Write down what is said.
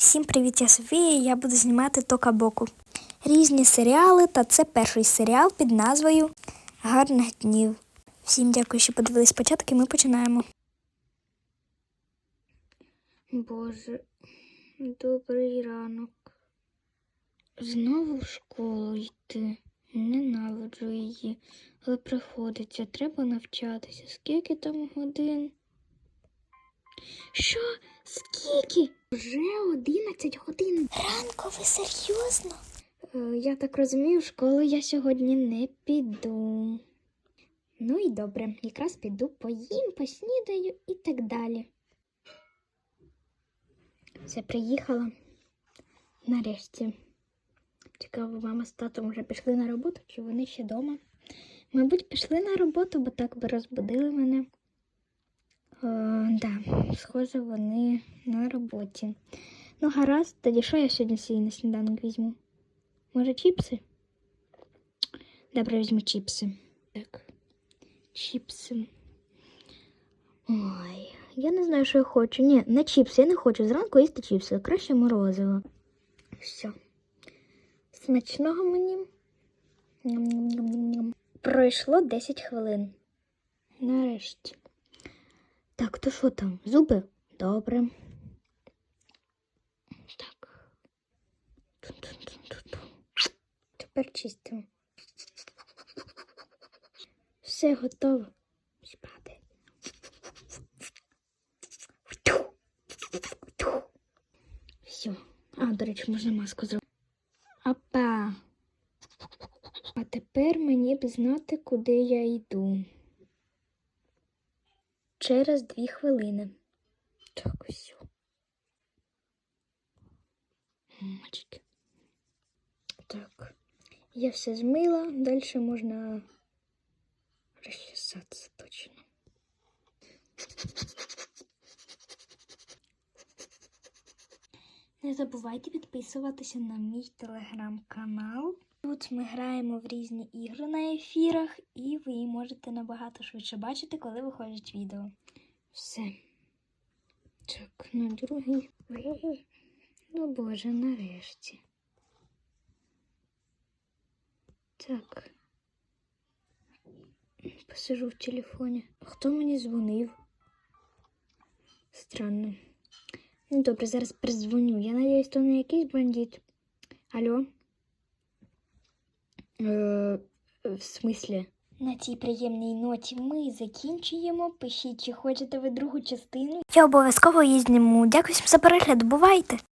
Всім привіт, я Софія. Я буду знімати Токабоку. Різні серіали, та це перший серіал під назвою Гарних днів. Всім дякую, що подивились спочатку, і ми починаємо. Боже, добрий ранок. Знову в школу йти. Ненавиджу її, але приходиться, треба навчатися. Скільки там годин? Що? Скільки? Вже 11 годин. Ранку, ви серйозно? Е, я так розумію, в школу я сьогодні не піду. Ну і добре, якраз піду поїм, поснідаю і так далі. Все, приїхала. Нарешті. Цікаво, мама з татом вже пішли на роботу, чи вони ще вдома? Мабуть, пішли на роботу, бо так би розбудили мене. Е, да, схоже, вони на роботі. Ну, гаразд, тоді що я сьогодні свій на сніданок візьму? Може, чіпси? Добре, візьму чіпси. Так. Чіпси. Ой, я не знаю, що я хочу. Ні, не чіпси, я не хочу зранку їсти чіпси. Краще морозиво. Все. Смачного мені. Ням-ням-ням-ням. Пройшло 10 хвилин. Нарешті. Так, то що там? Зуби? Добре. Так. Тепер чистимо. Все готово. Спати. Все. А, до речі, можна маску зробити. Апа. А тепер мені б знати, куди я йду. Через дві хвилини. Так, все. Мачки. Так. Я все змила, далі можна розчесатися точно. Не забувайте підписуватися на мій телеграм-канал. Тут ми граємо в різні ігри на ефірах, і ви її можете набагато швидше бачити, коли виходять відео. Все. Так, на другий. Ну, боже, нарешті. Так. Посижу в телефоні. Хто мені дзвонив? Странно. Ну, добре, зараз передзвоню. Я надіюсь, то не якийсь бандит. Алло? Е, в смислі? На цій приємній ноті ми закінчуємо. Пишіть, чи хочете ви другу частину. Я обов'язково її зніму. Дякую всім за перегляд. Бувайте!